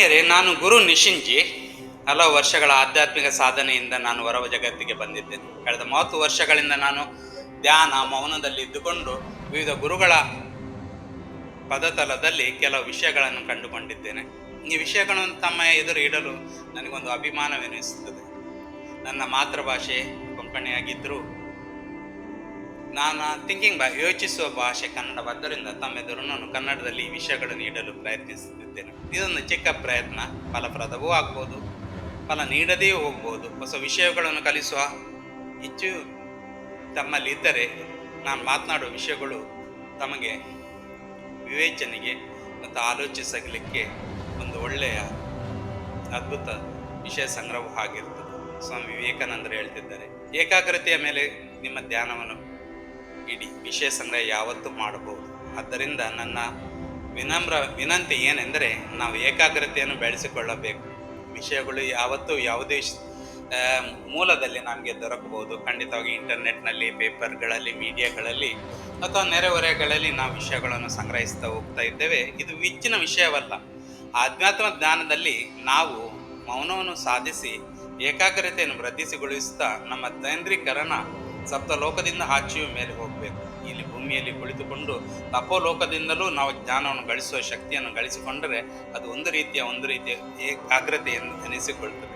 ಮಾನ್ಯರೇ ನಾನು ಗುರು ನಿಶಿಂಜಿ. ಹಲವು ವರ್ಷಗಳ ಆಧ್ಯಾತ್ಮಿಕ ಸಾಧನೆಯಿಂದ ನಾನು ಹೊರವ ಜಗತ್ತಿಗೆ ಬಂದಿದ್ದೇನೆ. ಕಳೆದ ಮೂವತ್ತು ವರ್ಷಗಳಿಂದ ನಾನು ಧ್ಯಾನ, ಮೌನದಲ್ಲಿ ಇದ್ದುಕೊಂಡು ವಿವಿಧ ಗುರುಗಳ ಪದತಲದಲ್ಲಿ ಕೆಲವು ವಿಷಯಗಳನ್ನು ಕಂಡುಕೊಂಡಿದ್ದೇನೆ. ಈ ವಿಷಯಗಳನ್ನು ತಮ್ಮ ಎದುರು ಇಡಲು ನನಗೊಂದು ಅಭಿಮಾನವೆನಿಸುತ್ತದೆ. ನನ್ನ ಮಾತೃಭಾಷೆ ಕೊಂಕಣಿಯಾಗಿದ್ದರೂ ನಾನು ಥಿಂಕಿಂಗ್ ಬಾ, ಯೋಚಿಸುವ ಭಾಷೆ ಕನ್ನಡವಾದ್ದರಿಂದ ತಮ್ಮೆದುರು ನಾನು ಕನ್ನಡದಲ್ಲಿ ಈ ವಿಷಯಗಳನ್ನು ನೀಡಲು ಪ್ರಯತ್ನಿಸುತ್ತಿದ್ದೇನೆ. ಇದೊಂದು ಚಿಕ್ಕ ಪ್ರಯತ್ನ, ಫಲಪ್ರದವೂ ಆಗ್ಬೋದು, ಫಲ ನೀಡದೇ ಹೋಗ್ಬೋದು. ಹೊಸ ವಿಷಯಗಳನ್ನು ಕಲಿಸುವ ಹೆಚ್ಚು ತಮ್ಮಲ್ಲಿದ್ದರೆ ನಾನು ಮಾತನಾಡುವ ವಿಷಯಗಳು ತಮಗೆ ವಿವೇಚನೆಗೆ ಮತ್ತು ಆಲೋಚಿಸಲಿಕ್ಕೆ ಒಂದು ಒಳ್ಳೆಯ ಅದ್ಭುತ ವಿಷಯ ಸಂಗ್ರಹ ಆಗಿರ್ತದೆ ಸ್ವಾಮಿ ವಿವೇಕಾನಂದರು ಹೇಳ್ತಿದ್ದಾರೆ, ಏಕಾಗ್ರತೆಯ ಮೇಲೆ ನಿಮ್ಮ ಧ್ಯಾನವನ್ನು ಇಡಿ ವಿಷಯ ಸಂಗ್ರಹ ಯಾವತ್ತೂ ಮಾಡಬಹುದು. ಆದ್ದರಿಂದ ನನ್ನ ವಿನಮ್ರ ವಿನಂತಿ ಏನೆಂದರೆ ನಾವು ಏಕಾಗ್ರತೆಯನ್ನು ಬೆಳೆಸಿಕೊಳ್ಳಬೇಕು. ವಿಷಯಗಳು ಯಾವತ್ತೂ ಯಾವುದೇ ಮೂಲದಲ್ಲಿ ನಮಗೆ ದೊರಕಬಹುದು. ಖಂಡಿತವಾಗಿ ಇಂಟರ್ನೆಟ್ನಲ್ಲಿ, ಪೇಪರ್ಗಳಲ್ಲಿ, ಮೀಡಿಯಾಗಳಲ್ಲಿ ಅಥವಾ ನೆರೆಹೊರೆಗಳಲ್ಲಿ ನಾವು ವಿಷಯಗಳನ್ನು ಸಂಗ್ರಹಿಸ್ತಾ ಹೋಗ್ತಾ ಇದ್ದೇವೆ. ಇದು ಹೆಚ್ಚಿನ ವಿಷಯವಲ್ಲ. ಆಧ್ಯಾತ್ಮ ಜ್ಞಾನದಲ್ಲಿ ನಾವು ಮೌನವನ್ನು ಸಾಧಿಸಿ ಏಕಾಗ್ರತೆಯನ್ನು ವೃದ್ಧಿಸಿಗೊಳಿಸುತ್ತಾ ನಮ್ಮ ಕೇಂದ್ರೀಕರಣ ಸಪ್ತಲೋಕದಿಂದ ಆಚೆಯು ಮೇಲೆ ಹೋಗಬೇಕು. ಇಲ್ಲಿ ಭೂಮಿಯಲ್ಲಿ ಕುಳಿತುಕೊಂಡು ತಪೋಲೋಕದಿಂದಲೂ ನಾವು ಜ್ಞಾನವನ್ನು ಗಳಿಸುವ ಶಕ್ತಿಯನ್ನು ಗಳಿಸಿಕೊಂಡರೆ ಅದು ಒಂದು ರೀತಿಯ ಒಂದು ರೀತಿಯ ಏಕಾಗ್ರತೆಯನ್ನು ಎನಿಸಿಕೊಳ್ತದೆ.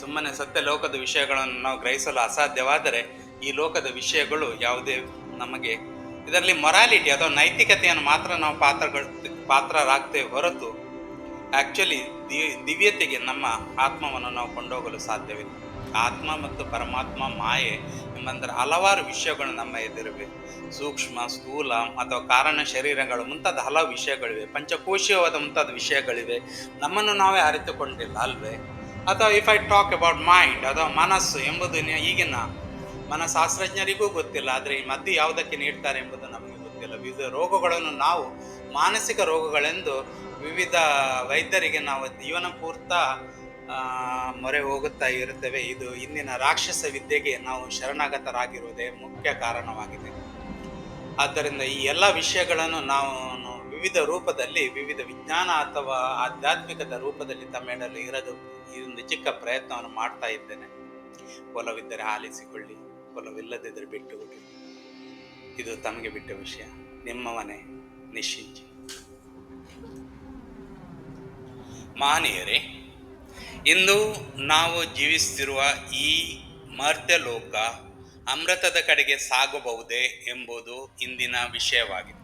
ಸುಮ್ಮನೆ ಸತ್ಯ ಲೋಕದ ವಿಷಯಗಳನ್ನು ನಾವು ಗ್ರಹಿಸಲು ಅಸಾಧ್ಯವಾದರೆ ಈ ಲೋಕದ ವಿಷಯಗಳು ಯಾವುದೇ ನಮಗೆ ಇದರಲ್ಲಿ ಮೊರಾಲಿಟಿ ಅಥವಾ ನೈತಿಕತೆಯನ್ನು ಮಾತ್ರ ನಾವು ಪಾತ್ರಗಳು ಪಾತ್ರರಾಗ್ತೇವೆ ಹೊರತು ಆ್ಯಕ್ಚುಲಿ ದಿವ್ಯತೆಗೆ ನಮ್ಮ ಆತ್ಮವನ್ನು ನಾವು ಕೊಂಡೋಗಲು ಸಾಧ್ಯವಿಲ್ಲ. ಆತ್ಮ ಮತ್ತು ಪರಮಾತ್ಮ ಮಾಯೆ ಎಂಬಂದ್ರೆ ಹಲವಾರು ವಿಷಯಗಳು ನಮ್ಮ ಎದುರಿವೆ. ಸೂಕ್ಷ್ಮ, ಸ್ಥೂಲ ಅಥವಾ ಕಾರಣ ಶರೀರಗಳು ಮುಂತಾದ ಹಲವು ವಿಷಯಗಳಿವೆ. ಪಂಚಕೋಶೀಯವಾದ ಮುಂತಾದ ವಿಷಯಗಳಿವೆ. ನಮ್ಮನ್ನು ನಾವೇ ಅರಿತುಕೊಂಡಿಲ್ಲ ಅಲ್ವೇ? ಅಥವಾ if I talk about mind ಅಥವಾ ಮನಸ್ಸು ಎಂಬುದು ಈಗಿನ ಮನಃಶಾಸ್ತ್ರಜ್ಞರಿಗೂ ಗೊತ್ತಿಲ್ಲ. ಆದರೆ ಈ ಮದ್ದು ಯಾವುದಕ್ಕೆ ನೀಡ್ತಾರೆ ಎಂಬುದು ನಮಗೆ ಗೊತ್ತಿಲ್ಲ. ವಿವಿಧ ರೋಗಗಳನ್ನು ನಾವು ಮಾನಸಿಕ ರೋಗಗಳೆಂದು ವಿವಿಧ ವೈದ್ಯರಿಗೆ ನಾವು ಜೀವನ ಪೂರ್ತ ಮೊರೆ ಹೋಗುತ್ತಾ ಇರುತ್ತವೆ. ಇದು ಇಂದಿನ ರಾಕ್ಷಸ ವಿದ್ಯೆಗೆ ನಾವು ಶರಣಾಗತರಾಗಿರುವುದೇ ಮುಖ್ಯ ಕಾರಣವಾಗಿದೆ. ಆದ್ದರಿಂದ ಈ ಎಲ್ಲ ವಿಷಯಗಳನ್ನು ನಾವು ವಿವಿಧ ರೂಪದಲ್ಲಿ, ವಿವಿಧ ವಿಜ್ಞಾನ ಅಥವಾ ಆಧ್ಯಾತ್ಮಿಕದ ರೂಪದಲ್ಲಿ ತಮ್ಮೆಡಲು ಇರದು ಈ ಚಿಕ್ಕ ಪ್ರಯತ್ನವನ್ನು ಮಾಡ್ತಾ ಇದ್ದೇನೆ. ಒಲವಿದ್ದರೆ ಆಲಿಸಿಕೊಳ್ಳಿ, ಒಲವಿಲ್ಲದಿದ್ದರೆ ಬಿಟ್ಟುಬಿಡಿ. ಇದು ತಮಗೆ ಬಿಟ್ಟ ವಿಷಯ. ನಿಮ್ಮ ಮನೆ ನಿಶ್ಚಿಂಚಿ ಮಾನಿಯರೇ ಇಂದು ನಾವು ಜೀವಿಸುತ್ತಿರುವ ಈ ಮರ್ತ್ಯಲೋಕ ಅಮೃತದ ಕಡೆಗೆ ಸಾಗಬಹುದೇ ಎಂಬುದು ಇಂದಿನ ವಿಷಯವಾಗಿದೆ.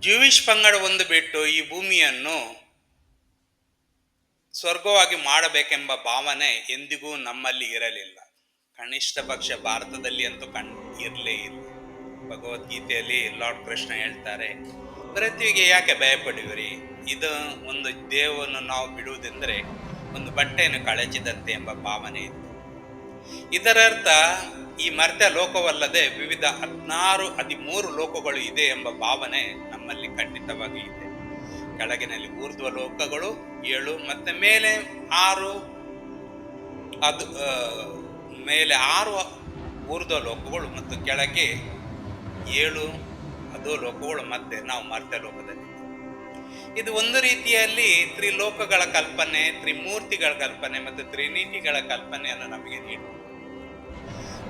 ಜೀವಿಷ್ ಪಂಗಡ ಒಂದು ಬಿಟ್ಟು ಈ ಭೂಮಿಯನ್ನು ಸ್ವರ್ಗವಾಗಿ ಮಾಡಬೇಕೆಂಬ ಭಾವನೆ ಎಂದಿಗೂ ನಮ್ಮಲ್ಲಿ ಇರಲಿಲ್ಲ. ಕನಿಷ್ಠ ಪಕ್ಷ ಭಾರತದಲ್ಲಿ ಅಂತೂ ಕಣ್ ಇರಲೇ ಇಲ್ಲ. ಭಗವದ್ಗೀತೆಯಲ್ಲಿ ಲಾರ್ಡ್ ಕೃಷ್ಣ ಹೇಳ್ತಾರೆ ಪೃಥ್ವಿಗೆ ಯಾಕೆ ಭಯಪಡುವಿರಿ? ಇದು ಒಂದು ದೇವವನ್ನು ನಾವು ಬಿಡುವುದೆಂದರೆ ಒಂದು ಬಟ್ಟೆಯನ್ನು ಕಳಚಿದಂತೆ ಎಂಬ ಭಾವನೆ ಇತ್ತು. ಇದರರ್ಥ ಈ ಮರ್ತ್ಯ ಲೋಕವಲ್ಲದೆ ವಿವಿಧ ಹದಿನಾರು, ಹದಿಮೂರು ಲೋಕಗಳು ಇದೆ ಎಂಬ ಭಾವನೆ ನಮ್ಮಲ್ಲಿ ಖಂಡಿತವಾಗಿ ಇದೆ. ಕೆಳಗಿನಲ್ಲಿ ಊರ್ಧ್ವ ಲೋಕಗಳು, ಏಳು, ಮತ್ತೆ ಮೇಲೆ ಆರು, ಅದು ಮೇಲೆ ಆರು ಊರ್ಧ್ವ ಲೋಕಗಳು ಮತ್ತು ಕೆಳಗೆ ಏಳು, ಅದು ಲೋಕಗಳು, ಮತ್ತೆ ನಾವು ಮರ್ತ್ಯ ಲೋಕದಲ್ಲಿ ಇದು ಒಂದು ರೀತಿಯಲ್ಲಿ ತ್ರಿಲೋಕಗಳ ಕಲ್ಪನೆ, ತ್ರಿಮೂರ್ತಿಗಳ ಕಲ್ಪನೆ ಮತ್ತು ತ್ರಿನೀತಿಗಳ ಕಲ್ಪನೆಯನ್ನು ನಮಗೆ ನೀಡುತ್ತದೆ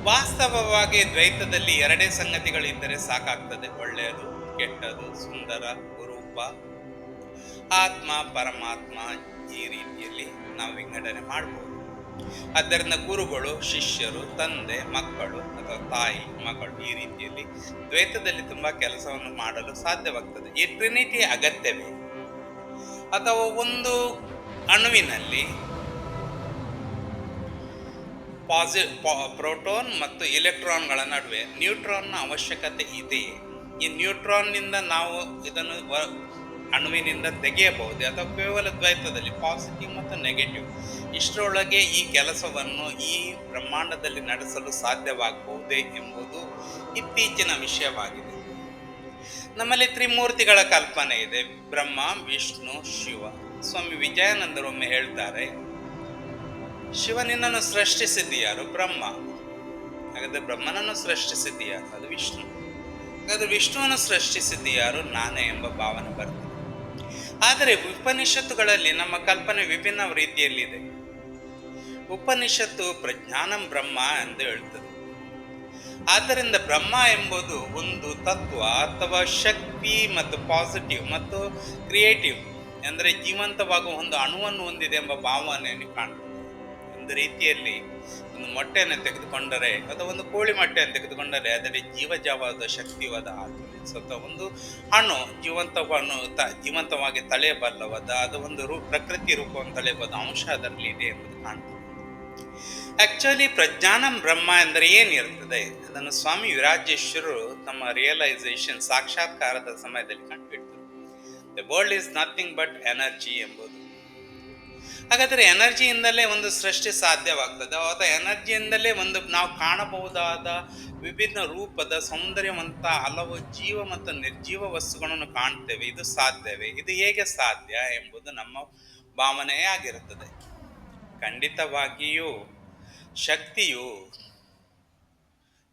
ವಾಸ್ತವವಾಗಿ ದ್ವೈತದಲ್ಲಿ ಎರಡೇ ಸಂಗತಿಗಳಿದ್ದರೆ ಸಾಕಾಗ್ತದೆ. ಒಳ್ಳೆಯದು, ಕೆಟ್ಟದು, ಸುಂದರ ರೂಪ ಆತ್ಮ, ಪರಮಾತ್ಮ ಈ ರೀತಿಯಲ್ಲಿ ನಾವು ವಿಂಗಡಣೆ ಮಾಡಬಹುದು ಆದ್ದರಿಂದ ಗುರುಗಳು, ಶಿಷ್ಯರು, ತಂದೆ, ಮಕ್ಕಳು ಅಥವಾ ತಾಯಿ ಮಕ್ಕಳು ಈ ರೀತಿಯಲ್ಲಿ ದ್ವೈತದಲ್ಲಿ ತುಂಬಾ ಕೆಲಸವನ್ನು ಮಾಡಲು ಸಾಧ್ಯವಾಗ್ತದೆ. ಈ ಟ್ರಿನಿಟಿ ಅಗತ್ಯವೇ? ಅಥವಾ ಒಂದು ಅಣುವಿನಲ್ಲಿ ಪಾಸಿ ಪ್ರೋಟೋನ್ ಮತ್ತು ಇಲೆಕ್ಟ್ರಾನ್ಗಳ ನಡುವೆ ನ್ಯೂಟ್ರಾನ್ನ ಅವಶ್ಯಕತೆ ಇದೆಯೇ? ಈ ನ್ಯೂಟ್ರಾನ್ನಿಂದ ನಾವು ಇದನ್ನು ಅಣುವಿನಿಂದ ತೆಗೆಯಬಹುದು ಅಥವಾ ಕೇವಲ ದ್ವೈತದಲ್ಲಿ ಪಾಸಿಟಿವ್ ಮತ್ತು ನೆಗೆಟಿವ್? ಇಷ್ಟರೊಳಗೆ ಈ ಕೆಲಸವನ್ನು ಈ ಬ್ರಹ್ಮಾಂಡದಲ್ಲಿ ನಡೆಸಲು ಸಾಧ್ಯವಾಗಬಹುದೇ ಎಂಬುದು ಇತ್ತೀಚಿನ ವಿಷಯವಾಗಿದೆ. ನಮ್ಮಲ್ಲಿ ತ್ರಿಮೂರ್ತಿಗಳ ಕಲ್ಪನೆ ಇದೆ. ಬ್ರಹ್ಮ, ವಿಷ್ಣು, ಶಿವ. ಸ್ವಾಮಿ ವಿಜಯಾನಂದರು ಒಮ್ಮೆ ಹೇಳ್ತಾರೆ, ಶಿವ ನಿನ್ನನ್ನು ಸೃಷ್ಟಿಸಿದ್ದು ಯಾರು? ಬ್ರಹ್ಮ. ಹಾಗಾದ್ರೆ ಬ್ರಹ್ಮನನ್ನು ಸೃಷ್ಟಿಸಿದ್ದು ಯಾರು? ಅದು ವಿಷ್ಣು. ಹಾಗಾದ್ರೆ ವಿಷ್ಣುವನ್ನು ಸೃಷ್ಟಿಸಿದ್ದು ಯಾರು? ನಾನೇ ಎಂಬ ಭಾವನೆ ಬರ್ತದೆ. ಆದರೆ ಉಪನಿಷತ್ತುಗಳಲ್ಲಿ ನಮ್ಮ ಕಲ್ಪನೆ ವಿಭಿನ್ನ ರೀತಿಯಲ್ಲಿದೆ. ಉಪನಿಷತ್ತು ಪ್ರಜ್ಞಾನಂ ಬ್ರಹ್ಮ ಎಂದು ಹೇಳ್ತದೆ. ಆದ್ದರಿಂದ ಬ್ರಹ್ಮ ಎಂಬುದು ಒಂದು ತತ್ವ ಅಥವಾ ಶಕ್ತಿ ಮತ್ತು ಪಾಸಿಟಿವ್ ಮತ್ತು ಕ್ರಿಯೇಟಿವ್ ಅಂದರೆ ಜೀವಂತವಾಗುವ ಒಂದು ಅಣುವನ್ನು ಹೊಂದಿದೆ ಎಂಬ ಭಾವನೆಯನ್ನು ಕಾಣ್ತದೆ. ಒಂದು ರೀತಿಯಲ್ಲಿ ಒಂದು ಮೊಟ್ಟೆಯನ್ನು ತೆಗೆದುಕೊಂಡರೆ ಅಥವಾ ಒಂದು ಕೋಳಿ ಮೊಟ್ಟೆಯನ್ನು ತೆಗೆದುಕೊಂಡರೆ ಅದರಲ್ಲಿ ಜೀವಜವಾದ ಶಕ್ತಿವಾದ ಆತ್ಮ. ಒಂದು ಹಣ್ಣು ಜೀವಂತವನ್ನು ತ ಜೀವಂತವಾಗಿ ತಳೆಯಬಲ್ಲವಾದ, ಅದು ಒಂದು ರೂ ಪ್ರಕೃತಿ ರೂಪವನ್ನು ತಳೆಯಬಹುದು ಅಂಶ ಅದರಲ್ಲಿ ಇದೆ ಎಂಬುದು ಕಾಣ್ತದೆ. ಆಕ್ಚುಲಿ ಪ್ರಜ್ಞಾನಂ ಬ್ರಹ್ಮ ಎಂದರೆ ಏನಿರ್ತದೆ ಅದನ್ನು ಸ್ವಾಮಿ ವಿರಾಜೇಶ್ವರರು ತಮ್ಮ ರಿಯಲೈಸೇಷನ್ ಸಾಕ್ಷಾತ್ಕಾರದ ಸಮಯದಲ್ಲಿ ಕಂಡುಬಿಟ್ಟರು the world is nothing but energy ಎಂಬುದು. ಹಾಗಾದರೆ ಎನರ್ಜಿಯಿಂದಲೇ ಒಂದು ಸೃಷ್ಟಿ ಸಾಧ್ಯವಾಗ್ತದೆ. ಅಥವಾ ಎನರ್ಜಿಯಿಂದಲೇ ಒಂದು ನಾವು ಕಾಣಬಹುದಾದ ವಿಭಿನ್ನ ರೂಪದ ಸೌಂದರ್ಯವಂತ ಹಲವು ಜೀವ ಮತ್ತು ನಿರ್ಜೀವ ವಸ್ತುಗಳನ್ನು ಕಾಣ್ತೇವೆ. ಇದು ಸಾಧ್ಯವೇ? ಇದು ಹೇಗೆ ಸಾಧ್ಯ ಎಂಬುದು ನಮ್ಮ ಭಾವನೆಯೇ ಆಗಿರುತ್ತದೆ. ಖಂಡಿತವಾಗಿಯೂ ಶಕ್ತಿಯು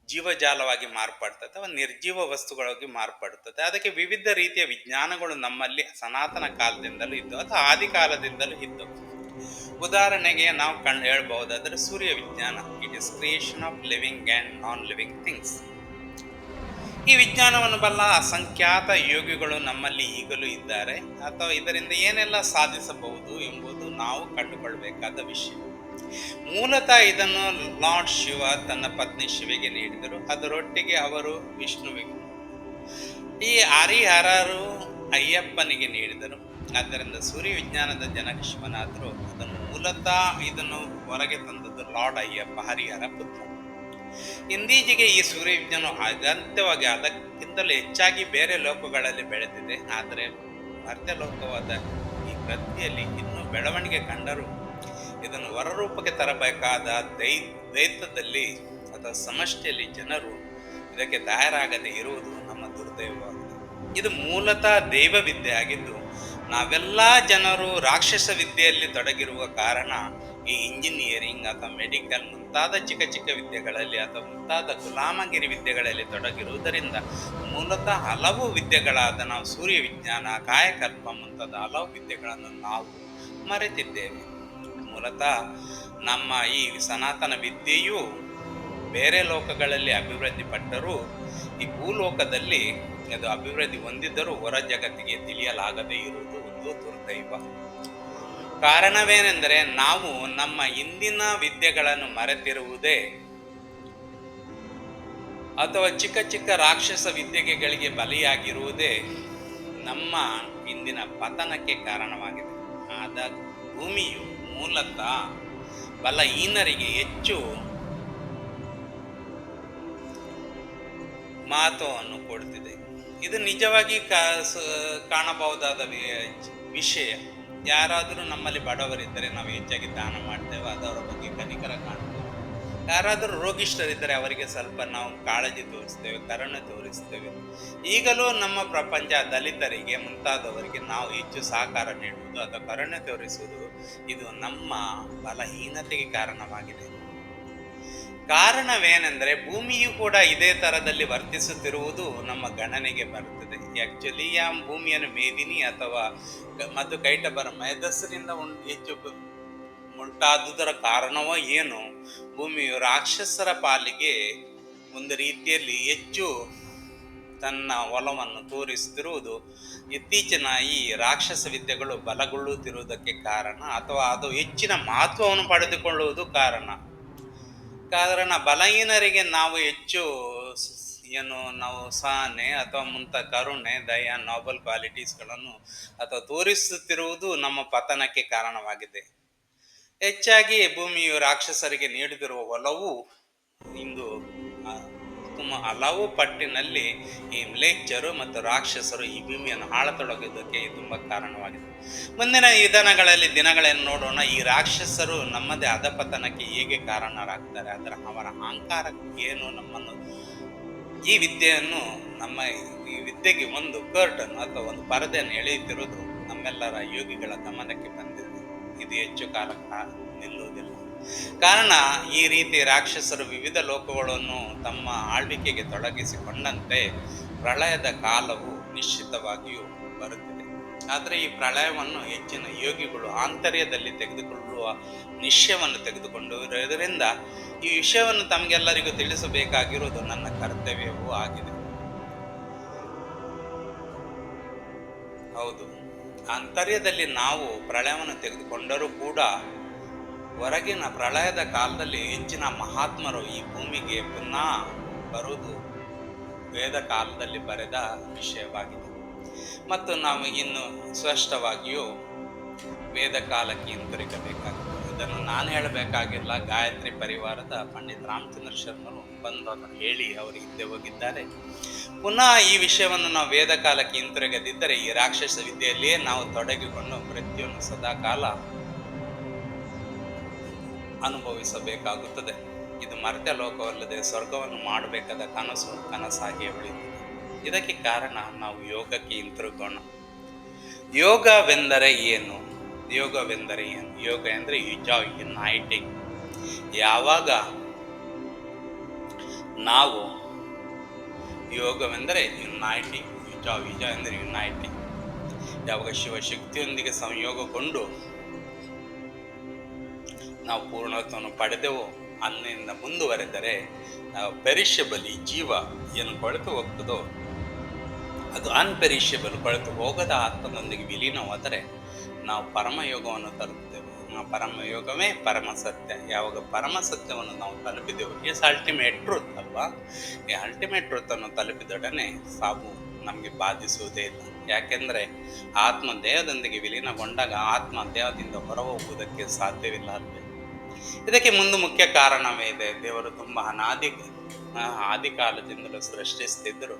ಜೀವಜಾಲವಾಗಿ ಮಾರ್ಪಡ್ತದೆ, ಅಥವಾ ನಿರ್ಜೀವ ವಸ್ತುಗಳಾಗಿ ಮಾರ್ಪಡ್ತದೆ. ಅದಕ್ಕೆ ವಿವಿಧ ರೀತಿಯ ವಿಜ್ಞಾನಗಳು ನಮ್ಮಲ್ಲಿ ಸನಾತನ ಕಾಲದಿಂದಲೂ ಇದ್ದವು ಅಥವಾ ಆದಿ ಕಾಲದಿಂದಲೂ ಇದ್ದವು ಉದಾಹರಣೆಗೆ ನಾವು ಕಂಡು, ಹೇಳ್ಬಹುದಾದರೆ ಸೂರ್ಯ ವಿಜ್ಞಾನ it is creation of living and non living things ಈ ವಿಜ್ಞಾನವನ್ನು ಬಲ್ಲ ಅಸಂಖ್ಯಾತ ಯೋಗಿಗಳು ನಮ್ಮಲ್ಲಿ ಈಗಲೂ ಇದ್ದಾರೆ. ಅಥವಾ ಇದರಿಂದ ಏನೆಲ್ಲ ಸಾಧಿಸಬಹುದು ಎಂಬುದು ನಾವು ಕಂಡುಕೊಳ್ಬೇಕಾದ ವಿಷಯ. ಮೂಲತಃ ಇದನ್ನು ಲಾರ್ಡ್ ಶಿವ ತನ್ನ ಪತ್ನಿ ಶಿವಿಗೆ ನೀಡಿದರು. ಅದರೊಟ್ಟಿಗೆ ಅವರು ವಿಷ್ಣುವಿಗೆ. ಈ ಹರಿಹರರು ಅಯ್ಯಪ್ಪನಿಗೆ ನೀಡಿದರು. ಆದ್ದರಿಂದ ಸೂರ್ಯ ವಿಜ್ಞಾನದ ಜನಕ ಶಿವನಾದರೂ ಅದನ್ನು ಮೂಲತಃ ಇದನ್ನು ಹೊರಗೆ ತಂದದ್ದು ಲಾರ್ಡ್ ಅಯ್ಯಪ್ಪ ಹರಿಹರ ಪುತ್ರ. ಇಂದೀಚೆಗೆ ಈ ಸೂರ್ಯ ವಿಜ್ಞಾನವು ಅಗತ್ಯವಾಗಿ ಅದಕ್ಕಿಂತಲೂ ಹೆಚ್ಚಾಗಿ ಬೇರೆ ಲೋಕಗಳಲ್ಲಿ ಬೆಳೆದಿದೆ. ಆದರೆ ಅರ್ಧ ಲೋಕವಾದ ಈ ಪ್ರತಿಯಲ್ಲಿ ಇನ್ನೂ ಬೆಳವಣಿಗೆ ಕಂಡರೂ. ಇದನ್ನು ಹೊರರೂಪಕ್ಕೆ ತರಬೇಕಾದ ದೈ ದೈತ್ಯದಲ್ಲಿ ಅಥವಾ ಸಮಷ್ಟಿಯಲ್ಲಿ ಜನರು ಇದಕ್ಕೆ ತಯಾರಾಗದೆ ಇರುವುದು ನಮ್ಮ ದುರ್ದೈವವಾಗಿದೆ. ಇದು ಮೂಲತಃ ದೈವ ವಿದ್ಯೆ ಆಗಿದ್ದು, ನಾವೆಲ್ಲ ಜನರು ರಾಕ್ಷಸ ವಿದ್ಯೆಯಲ್ಲಿ ತೊಡಗಿರುವ ಕಾರಣ ಈ ಇಂಜಿನಿಯರಿಂಗ್ ಅಥವಾ ಮೆಡಿಕಲ್ ಮುಂತಾದ ಚಿಕ್ಕ ಚಿಕ್ಕ ವಿದ್ಯೆಗಳಲ್ಲಿ ಅಥವಾ ಮುಂತಾದ ಗುಲಾಮಗಿರಿ ವಿದ್ಯೆಗಳಲ್ಲಿ ತೊಡಗಿರುವುದರಿಂದ ಮೂಲತಃ ಹಲವು ವಿದ್ಯೆಗಳಾದ ನಾವು ಸೂರ್ಯ ವಿಜ್ಞಾನ ಕಾಯಕಲ್ಪ ಮುಂತಾದ ಹಲವು ವಿದ್ಯೆಗಳನ್ನು ನಾವು ಮರೆತಿದ್ದೇವೆ. ಮೂಲತಃ ನಮ್ಮ ಈ ಸನಾತನ ವಿದ್ಯೆಯು ಬೇರೆ ಲೋಕಗಳಲ್ಲಿ ಅಭಿವೃದ್ಧಿ ಪಟ್ಟರೂ ಈ ಭೂಲೋಕದಲ್ಲಿ ಅದು ಅಭಿವೃದ್ಧಿ ಹೊಂದಿದ್ದರೂ ಹೊರ ಜಗತ್ತಿಗೆ ತಿಳಿಯಲಾಗದೇ ಇರುವುದು ಒಂದು ದುರ್ದೈವ. ಕಾರಣವೇನೆಂದರೆ ನಾವು ನಮ್ಮ ಇಂದಿನ ವಿದ್ಯೆಗಳನ್ನು ಮರೆತಿರುವುದೇ. ಅಥವಾ ಚಿಕ್ಕ ಚಿಕ್ಕ ರಾಕ್ಷಸ ವಿದ್ಯೆಗಳಿಗೆ ಬಲಿಯಾಗಿರುವುದೇ ನಮ್ಮ ಇಂದಿನ ಪತನಕ್ಕೆ ಕಾರಣವಾಗಿದೆ. ಆದ ಭೂಮಿಯು ಮೂಲತಃ ಬಲಹೀನರಿಗೆ ಹೆಚ್ಚು ಮಹತ್ವವನ್ನು ಕೊಡ್ತಿದೆ ಇದು ನಿಜವಾಗಿ ಕಾಣಬಹುದಾದ ವಿಷಯ. ಯಾರಾದರೂ ನಮ್ಮಲ್ಲಿ ಬಡವರಿದ್ದರೆ ನಾವು ಹೆಚ್ಚಾಗಿ ದಾನ ಮಾಡ್ತೇವೆ ಅದವರ ಬಗ್ಗೆ ಕನಿಕರ ಕಾಣ್ತೇವೆ ಯಾರಾದರೂ ರೋಗಿಷ್ಠರಿದ್ದರೆ ಅವರಿಗೆ ಸ್ವಲ್ಪ ನಾವು ಕಾಳಜಿ ತೋರಿಸ್ತೇವೆ, ಕರುಣೆ ತೋರಿಸ್ತೇವೆ. ಈಗಲೂ ನಮ್ಮ ಪ್ರಪಂಚ ದಲಿತರಿಗೆ ಮುಂತಾದವರಿಗೆ ನಾವು ಹೆಚ್ಚು ಸಹಕಾರ ನೀಡುವುದು ಅಥವಾ ಕರುಣೆ ತೋರಿಸುವುದು, ಇದು ನಮ್ಮ ಬಲಹೀನತೆಗೆ ಕಾರಣವಾಗಿದೆ. ಕಾರಣವೇನೆಂದರೆ ಭೂಮಿಯು ಕೂಡ ಇದೇ ಥರದಲ್ಲಿ ವರ್ತಿಸುತ್ತಿರುವುದು ನಮ್ಮ ಗಣನೆಗೆ ಬರುತ್ತದೆ. ಆ್ಯಕ್ಚುಲಿ ಆ ಭೂಮಿಯನ್ನು ಮೇದಿನಿ ಅಥವಾ ಮತ್ತು ಕೈಟಬರ ಮೇಧಸ್ಸಿನಿಂದ ಉಂಟು ಹೆಚ್ಚು ಉಂಟಾದುದರ ಕಾರಣವೋ ಏನು, ಭೂಮಿಯು ರಾಕ್ಷಸರ ಪಾಲಿಗೆ ಒಂದು ರೀತಿಯಲ್ಲಿ ಹೆಚ್ಚು ತನ್ನ ಒಲವನ್ನು ತೋರಿಸುತ್ತಿರುವುದು ಇತ್ತೀಚಿನ ಈ ರಾಕ್ಷಸ ವಿದ್ಯೆಗಳು ಬಲಗೊಳ್ಳುತ್ತಿರುವುದಕ್ಕೆ ಕಾರಣ ಅಥವಾ ಅದು ಹೆಚ್ಚಿನ ಮಹತ್ವವನ್ನು ಪಡೆದುಕೊಳ್ಳುವುದು ಕಾರಣ. ಕಾರಣ ಬಲಹೀನರಿಗೆ ನಾವು ಹೆಚ್ಚು ಏನು ನಾವು ಸಹನೆ ಅಥವಾ ಮುಂತ ಕರುಣೆ, ದಯ ನಾಬಲ್ ಕ್ವಾಲಿಟೀಸ್ಗಳನ್ನು ಅಥವಾ ತೋರಿಸುತ್ತಿರುವುದು ನಮ್ಮ ಪತನಕ್ಕೆ ಕಾರಣವಾಗಿದೆ. ಹೆಚ್ಚಾಗಿ ಭೂಮಿಯು ರಾಕ್ಷಸರಿಗೆ ನೀಡಿದಿರುವ ಒಲವು ಇಂದು ತುಂಬ ಹಲವು ಪಟ್ಟಿನಲ್ಲಿ ಈ ಮ್ಲೇಚ್ಛರು ಮತ್ತು ರಾಕ್ಷಸರು ಈ ಭೂಮಿಯನ್ನು ಆಳತೊಡಗಿದ್ದಕ್ಕೆ ತುಂಬ ಕಾರಣವಾಗಿದೆ. ಮುಂದಿನ ವಿಧಾನಗಳಲ್ಲಿ ದಿನಗಳನ್ನು ನೋಡೋಣ, ಈ ರಾಕ್ಷಸರು ನಮ್ಮದೇ ಅಧಪತನಕ್ಕೆ ಹೇಗೆ ಕಾರಣರಾಗ್ತಾರೆ, ಅದರ ಅವರ ಅಹಂಕಾರ ಏನು ನಮ್ಮನ್ನು ಈ ವಿದ್ಯೆಯನ್ನು ನಮ್ಮ ಈ ವಿದ್ಯೆಗೆ ಒಂದು ಕರ್ಟನ್ ಅಥವಾ ಒಂದು ಪರದೆಯನ್ನು ಎಳೆಯುತ್ತಿರುವುದು ನಮ್ಮೆಲ್ಲರ ಯೋಗಿಗಳ ಗಮನಕ್ಕೆ ಬಂದಿದೆ. ಇದು ಹೆಚ್ಚು ಕಾಲ ನಿಲ್ಲುವುದಿಲ್ಲ. ಕಾರಣ ಈ ರೀತಿ ರಾಕ್ಷಸರು ವಿವಿಧ ಲೋಕಗಳನ್ನು ತಮ್ಮ ಆಳ್ವಿಕೆಗೆ ತೊಡಗಿಸಿಕೊಂಡಂತೆ ಪ್ರಳಯದ ಕಾಲವು ನಿಶ್ಚಿತವಾಗಿಯೂ ಬರುತ್ತಿದೆ. ಆದರೆ ಈ ಪ್ರಳಯವನ್ನು ಹೆಚ್ಚಿನ ಯೋಗಿಗಳು ಆಂತರ್ಯದಲ್ಲಿ ತೆಗೆದುಕೊಳ್ಳುವ ನಿಶ್ಚಯವನ್ನು ತೆಗೆದುಕೊಂಡಿರುವುದರಿಂದ ಈ ವಿಷಯವನ್ನು ತಮಗೆಲ್ಲರಿಗೂ ತಿಳಿಸಬೇಕಾಗಿರುವುದು ನನ್ನ ಕರ್ತವ್ಯವೂ ಆಗಿದೆ. ಹೌದು. ಆಂತರ್ಯದಲ್ಲಿ ನಾವು ಪ್ರಳಯವನ್ನು ತೆಗೆದುಕೊಂಡರೂ ಕೂಡ ಹೊರಗಿನ ಪ್ರಳಯದ ಕಾಲದಲ್ಲಿ ಹೆಚ್ಚಿನ ಮಹಾತ್ಮರು ಈ ಭೂಮಿಗೆ ಪುನಃ ಬರುವುದು ವೇದ ಕಾಲದಲ್ಲಿ ಬರೆದ ವಿಷಯವಾಗಿದೆ. ಮತ್ತು ನಾವು ಇನ್ನು ಸ್ಪಷ್ಟವಾಗಿಯೂ ವೇದ ಕಾಲಕ್ಕೆ ಹಿಂತಿರುಗಬೇಕಾಗಿದೆ. ಇದನ್ನು ನಾನು ಹೇಳಬೇಕಾಗಿಲ್ಲ. ಗಾಯತ್ರಿ ಪರಿವಾರದ ಪಂಡಿತ್ ರಾಮಚಂದ್ರ ಶರ್ಮರು ಬಂದು ಅದನ್ನು ಹೇಳಿ ಅವರು ಹಿಂದೆ ಹೋಗಿದ್ದಾರೆ. ಪುನಃ ಈ ವಿಷಯವನ್ನು ನಾವು ವೇದ ಕಾಲಕ್ಕೆ ಹಿಂತಿರುಗದಿದ್ದರೆ ಈ ರಾಕ್ಷಸ ವಿದ್ಯೆಯಲ್ಲಿಯೇ ನಾವು ತೊಡಗಿಕೊಂಡು ಪ್ರತಿಯೊಂದು ಸದಾಕಾಲ ಅನುಭವಿಸಬೇಕಾಗುತ್ತದೆ. ಇದು ಮರ್ತ್ಯ ಲೋಕವಲ್ಲದೆ ಸ್ವರ್ಗವನ್ನು ಮಾಡಬೇಕಾದ ಕನಸು, ಕನಸಾಗಿಯೇ ಉಳಿಯುತ್ತದೆ. ಇದಕ್ಕೆ ಕಾರಣ ನಾವು ಯೋಗಕ್ಕೆ ಹಿಂತಿರುಗೋಣ. ಯೋಗವೆಂದರೆ ಏನು? ಯೋಗವೆಂದರೆ ಏನು? ಯೋಗ ಎಂದರೆ ಯುಜ ಯುನೈಟಿಂಗ್ ಯಾವಾಗ ನಾವು ಯೋಗವೆಂದರೆ ಯುನೈಟಿಂಗ್ ಯುಜಾ ಯುಜ ಎಂದರೆ ಯುನೈಟಿಂಗ್ ಯಾವಾಗ ಶಿವಶಕ್ತಿಯೊಂದಿಗೆ ಸಂಯೋಗಗೊಂಡು ನಾವು ಪೂರ್ಣತ್ವವನ್ನು ಪಡೆದೆವು, ಅಲ್ಲಿಂದ ಮುಂದುವರೆದರೆ ನಾವು ಪೆರಿಷಬಲಿ ಜೀವ ಏನು ಕೊಳೆತು ಹೋಗ್ತದೋ, ಅದು ಅನ್ಪೆರಿಷಬಲ್ ಕೊಳೆತು ಹೋಗದ ಆತ್ಮದೊಂದಿಗೆ ವಿಲೀನವಾದರೆ ನಾವು ಪರಮಯೋಗವನ್ನು ತಲುಪುತ್ತೇವೆ ನಾವು ಪರಮಯೋಗವೇ ಪರಮ ಸತ್ಯ. ಯಾವಾಗ ಪರಮ ಸತ್ಯವನ್ನು ನಾವು ತಲುಪಿದೆವು ಇಸ್ ಅಲ್ಟಿಮೇಟ್ ಟ್ರೂತ್ ಅಲ್ವಾ? ಈ ಅಲ್ಟಿಮೇಟ್ ಟ್ರೂತನ್ನು ತಲುಪಿದೊಡನೆ ಸಾವು ನಮಗೆ ಬಾಧಿಸುವುದೇ ಇಲ್ಲ. ಯಾಕೆಂದರೆ ಆತ್ಮ ದೇಹದೊಂದಿಗೆ ವಿಲೀನಗೊಂಡಾಗ ಆತ್ಮ ದೇಹದಿಂದ ಹೊರ ಹೋಗುವುದಕ್ಕೆ ಸಾಧ್ಯವಿಲ್ಲ ಅಲ್ವೇ? ಇದಕ್ಕೆ ಮುಂದೆ ಮುಖ್ಯ ಕಾರಣವೇ ಇದೆ. ದೇವರು ತುಂಬ ಅನಾದಿ ಆದಿ ಕಾಲದಿಂದಲೂ ಸೃಷ್ಟಿಸ್ತಿದ್ದರು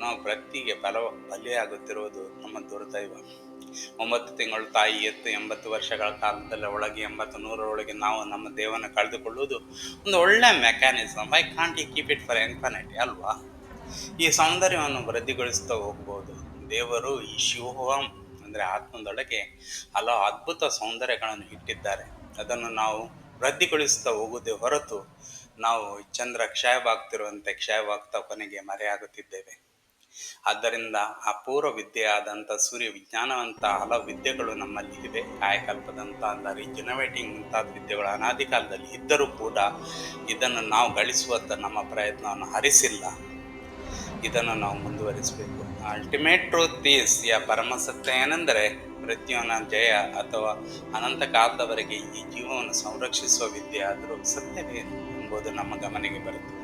ನಾವು ಪ್ರತಿಗೆ ಬಲ, ಬಲಿಯಾಗುತ್ತಿರುವುದು ನಮ್ಮ ದುರ್ದೈವ. ಒಂಬತ್ತು ತಿಂಗಳು ತಾಯಿ ಎತ್ತು, ಎಂಬತ್ತು ವರ್ಷಗಳ ಕಾಲದಲ್ಲಿ ಒಳಗೆ, ಎಂಬತ್ತು ನೂರರೊಳಗೆ ನಾವು ನಮ್ಮ ದೇವನ ಕಳೆದುಕೊಳ್ಳುವುದು ಒಂದು ಒಳ್ಳೆ mechanism I can't you keep it for infinity ಅಲ್ವಾ? ಈ ಸೌಂದರ್ಯವನ್ನು ವೃದ್ಧಿಗೊಳಿಸ್ತಾ ಹೋಗ್ಬೋದು. ದೇವರು ಈ ಶಿವೋಹಂ, ಅಂದರೆ ಆತ್ಮದೊಳಗೆ ಹಲವು ಅದ್ಭುತ ಸೌಂದರ್ಯಗಳನ್ನು ಇಟ್ಟಿದ್ದಾರೆ. ಅದನ್ನು ನಾವು ವೃದ್ಧಿಗೊಳಿಸ್ತಾ ಹೋಗುವುದೇ ಹೊರತು ನಾವು ಚಂದ್ರ ಕ್ಷಯವಾಗ್ತಿರುವಂತೆ ಕ್ಷಯವಾಗ್ತಾ ಕೊನೆಗೆ ಮರೆಯಾಗುತ್ತಿದ್ದೇವೆ. ಆದ್ದರಿಂದ ಅಪೂರ್ವ ವಿದ್ಯೆಯಾದಂಥ ಸೂರ್ಯ ವಿಜ್ಞಾನವಂತ ಹಲವು ವಿದ್ಯೆಗಳು ನಮ್ಮಲ್ಲಿ ಇದೆ ಕಾಯಕಲ್ಪದಂಥ ಅಂದರೆ ಜಿನೋವೇಟಿಂಗ್ ಮುಂತಾದ ವಿದ್ಯೆಗಳು ಅನಾದಿ ಕಾಲದಲ್ಲಿ ಇದ್ದರೂ ಕೂಡ ಇದನ್ನು ನಾವು ಗಳಿಸುವಂಥ ನಮ್ಮ ಪ್ರಯತ್ನವನ್ನು ಹರಿಸಿಲ್ಲ. ಇದನ್ನು ನಾವು ಮುಂದುವರಿಸಬೇಕು. ಅಲ್ಟಿಮೇಟ್ ಟ್ರೂತ್ ಈಸ್ ಯ ಪರಮ ಸತ್ಯ ಏನೆಂದರೆ ಮೃತ್ಯುವಿನ ಜಯ ಅಥವಾ ಅನಂತ ಕಾಲದವರೆಗೆ ಈ ಜೀವವನ್ನು ಸಂರಕ್ಷಿಸುವ ವಿದ್ಯೆ ಆದರೂ ಸತ್ಯವೇ ಎಂಬುದು ನಮ್ಮ ಗಮನಿಗೆ ಬರುತ್ತದೆ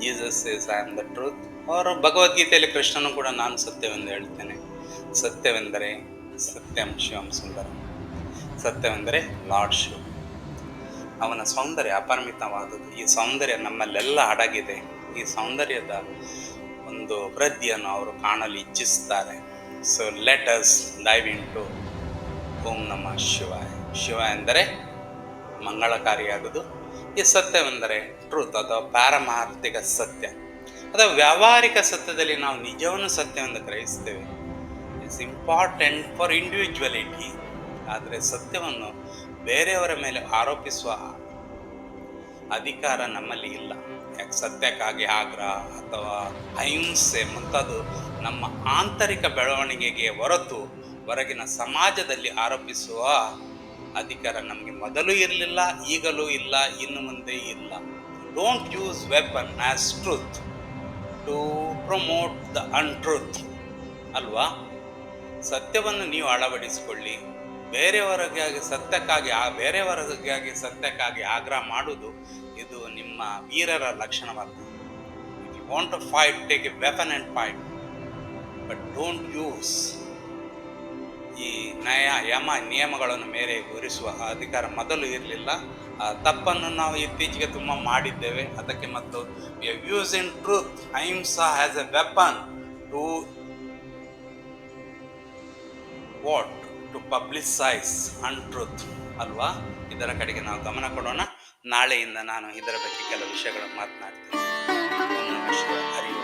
Jesus is I am the truth ಅವರು ಭಗವದ್ಗೀತೆಯಲ್ಲಿ ಕೃಷ್ಣನು ಕೂಡ, ನಾನು ಸತ್ಯವೆಂದು ಹೇಳ್ತೇನೆ. ಸತ್ಯವೆಂದರೆ ಸತ್ಯಂ ಶಿವಂ ಸುಂದರ. ಸತ್ಯವೆಂದರೆ ಲಾರ್ಡ್ ಶಿವ. ಅವನ ಸೌಂದರ್ಯ ಅಪರಿಮಿತವಾದದ್ದು. ಈ ಸೌಂದರ್ಯ ನಮ್ಮಲ್ಲೆಲ್ಲ ಅಡಗಿದೆ. ಈ ಸೌಂದರ್ಯದ ಒಂದು ವೃದ್ಧಿಯನ್ನು ಅವರು ಕಾಣಲು ಇಚ್ಛಿಸ್ತಾರೆ so letters live in to ಓಂ ನಮ ಶಿವಾಯ ಶಿವ ಎಂದರೆ ಮಂಗಳಕಾರಿಯಾಗುವುದು ಈ ಸತ್ಯವೆಂದರೆ ಟ್ರೂತ್ ಅಥವಾ ಪಾರಮಾರ್ಥಿಕ ಸತ್ಯ. ಅಥವಾ ವ್ಯಾವಹಾರಿಕ ಸತ್ಯದಲ್ಲಿ ನಾವು ನಿಜವನ್ನು ಸತ್ಯವೆಂದು ಗ್ರಹಿಸ್ತೇವೆ ಇಟ್ಸ್ ಇಂಪಾರ್ಟೆಂಟ್ ಫಾರ್ ಇಂಡಿವಿಜುವಲಿಟಿ ಆದರೆ ಸತ್ಯವನ್ನು ಬೇರೆಯವರ ಮೇಲೆ ಆರೋಪಿಸುವ ಅಧಿಕಾರ ನಮ್ಮಲ್ಲಿ ಇಲ್ಲ. ಯಾಕೆ ಸತ್ಯಕ್ಕಾಗಿ ಆಗ್ರಹ ಅಥವಾ ಅಹಿಂಸೆ ಮುಂತಾದ ನಮ್ಮ ಆಂತರಿಕ ಬೆಳವಣಿಗೆಗೆ ಹೊರತು ಹೊರಗಿನ ಸಮಾಜದಲ್ಲಿ ಆರೋಪಿಸುವ ಅಧಿಕಾರ ನಮಗೆ ಮೊದಲು ಇರಲಿಲ್ಲ, ಈಗಲೂ ಇಲ್ಲ, ಇನ್ನು ಮುಂದೆ ಇಲ್ಲ. Don't use weapon as truth to promote the untruth ಅಲ್ವಾ? ಸತ್ಯವನ್ನು ನೀವು ಅಳವಡಿಸಿಕೊಳ್ಳಿ. ಬೇರೆಯವರಿಗಾಗಿ ಸತ್ಯಕ್ಕಾಗಿ ಆ, ಬೇರೆಯವರಿಗಾಗಿ ಸತ್ಯಕ್ಕಾಗಿ ಆಗ್ರಹ ಮಾಡುವುದು ನಿಮ್ಮ ವೀರರ ಲಕ್ಷಣವಲ್ಲ you want to fight take a weapon and fight but don't use ಈ ನಯ ಯಮ, ನಿಯಮಗಳನ್ನು ಮೇರೆ ಉರಿಸುವ ಅಧಿಕಾರ ಮೊದಲು ಇರಲಿಲ್ಲ. ಆ ತಪ್ಪನ್ನು ನಾವು ಇತ್ತೀಚೆಗೆ ತುಂಬ ಮಾಡಿದ್ದೇವೆ. ಅದಕ್ಕೆ ಮತ್ತು use in truth ahimsa has a weapon to what to publicise untruth ಅಲ್ವಾ? ಇದರ ಕಡೆಗೆ ನಾವು ಗಮನ ಕೊಡೋಣ. ನಾಳೆಯಿಂದ ನಾನು ಇದರ ಬಗ್ಗೆ ಕೆಲವು ವಿಷಯಗಳನ್ನು ಮಾತನಾಡ್ತೇನೆ.